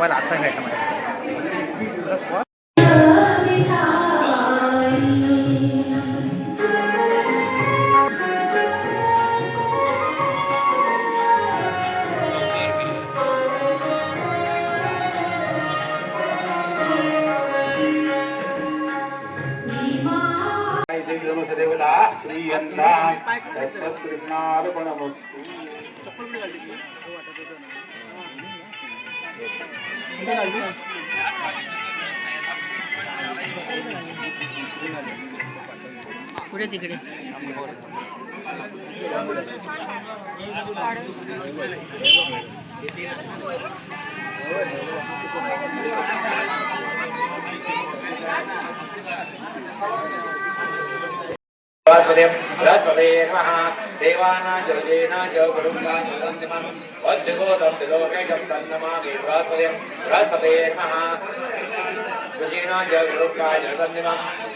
vai lá, tá vendo? पुढे तिकडे. బృహస్పతిం బృహస్పతే నమః దేవానాజలేన జ గురుంగా జలంతిమం వద్దిగోదం దిలోకైకం తన్నమామి బృహస్పతిం బృహస్పతే నమః కుశీనా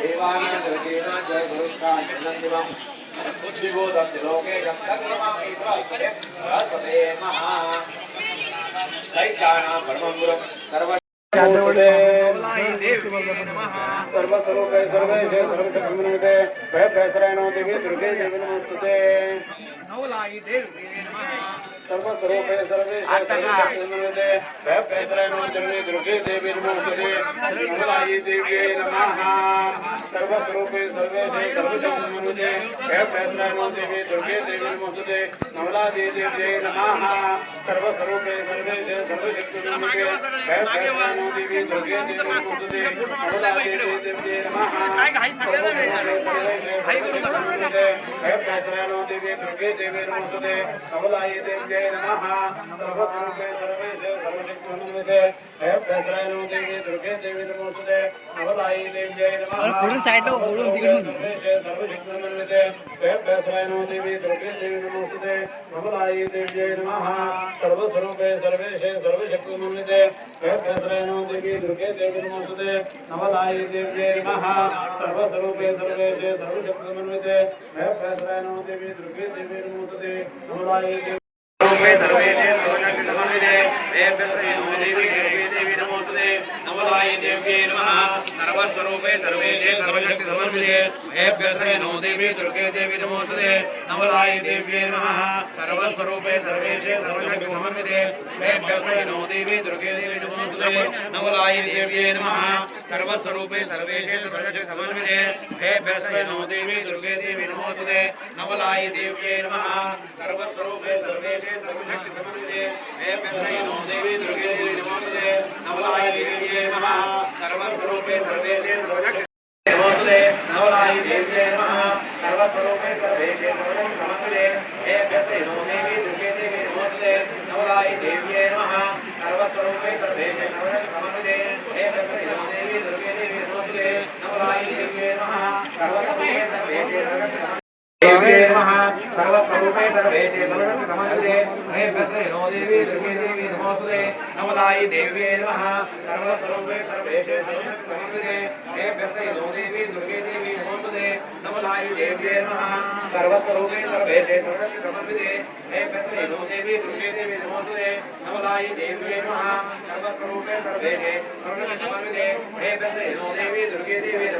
బృహస్పతే నమః దేవానాజలేన జ గురుంగా జలంతిమం బృహస్పతే నమః దేవానాజలేన జ గురుంగా జలంతిమం వద్దిగోదం దిలోకైకం తన్నమామి బృహస్పతిం బృహస్పతే నమః దేవానాజలేనాజో గురుంగా జలంతిమం వద్దిగోదం దిలోకైకం తన్నమామి सर्वस्वरूपे सर्वेशे भयप्रेसरेणो जननी दुर्गे देवी नमोस्तुते मंगलायै देव्यै नमः सर्वस्वरूपे सर्वेशे सर्वशक्तिमनुजे भयप्रेसरेणो देवी दुर्गे देवी नमोस्तुते मंगलायै देव्यै नमः सर्वस्वरूपे सर्वेशे सर्वशक्तिमनुजे भयप्रेसरेणो देवी दुर्गे देवी नमोस्तुते मंगलायै देव्यै नमः सर्वस्वरूपे सर्वेशे सर्वशक्तिमनुजे దుర్గే దేవే నమోస్తుతే కమలాయ దేవ్యై నమః సర్వసంకే సర్వేశ సర్వశక్తి నమోస్తుతే జయప్రసాయ నమో దేవి దుర్గే దేవి నమోస్తుతే కమలాయ దేవ్యై నమః పూర్వం సైడ్ పూర్వం దిగుడు సర్వశక్తి నమోస్తుతే జయప్రసాయ నమో దేవి దుర్గే దేవి సర్వస్వరూపే సర్వేశ సర్వశక్తి నమోస్తుతే దేవి దుర్గే దేవి నమోస్తుతే కమలాయ దేవ్యై నమః సర్వస్వరూపే సర్వేశ సర్వశక్తి నమోస్తుతే దేవి దుర్గే रूपे सर्वे देवनक नमोदे देवस्य देवी देवी देवी नमोदे नमोदाय देव्ये नमः सर्वस्वरूपे सर्वे दे सर्वशक्ति समर्पिते हेभ्यसे नो सर्वेशे सर्वशक्ति समर्पिते हेभ्यसे नो नो देवी दुर्गे देवी नमोस्तुते नवलाय देव्ये नमः। सर्वस्वरूपे सर्वेशे सर्वशक्ति समन्विते नवलाय देव्ये नमः देवी दुर्गे देवी नमोस्तुते नवलाय देव्ये नमः। सर्वस्वरूपे सर्वेशे सर्वशक्ति नमोस्तुते नवलाय देव्ये नमः। सर्वस्वरूपे सर्वेशे सर्वशक्ति समन्विते हे व्यसे नो देवी दुर्गे देवी नमोस्तुते नवलाय देव्ये नमः। सर्वस्वरूपे सर्वेशे सर्वशक्ति సర్వస్వరూపే సర్వే చేతనమస్తి నమస్తే హే భద్రే నో దేవి దుర్గే దేవి నమోస్తుతే. నమదాయి దేవ్యే నమః? సర్వస్వరూపే సర్వే చేతనమస్తి నమస్తే హే భద్రే నో దేవి దుర్గే దేవి నమోస్తుతే. నమదాయి దేవ్యే నమః? సర్వస్వరూపే సర్వే చేతనమస్తి నమస్తే హే భద్రే నో దేవి దుర్గే దేవి నమోస్తుతే. నమదాయి దేవ్యే నమః? సర్వస్వరూపే సర్వే చేతనమస్తి నమస్తే హే భద్రే నో దేవి దుర్గే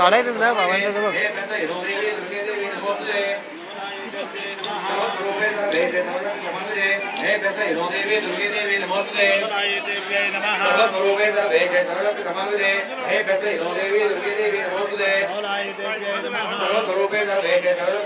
కాడైతుంది బా బాబాయ్ సర్వస్వరూపే సర్వే సర్వ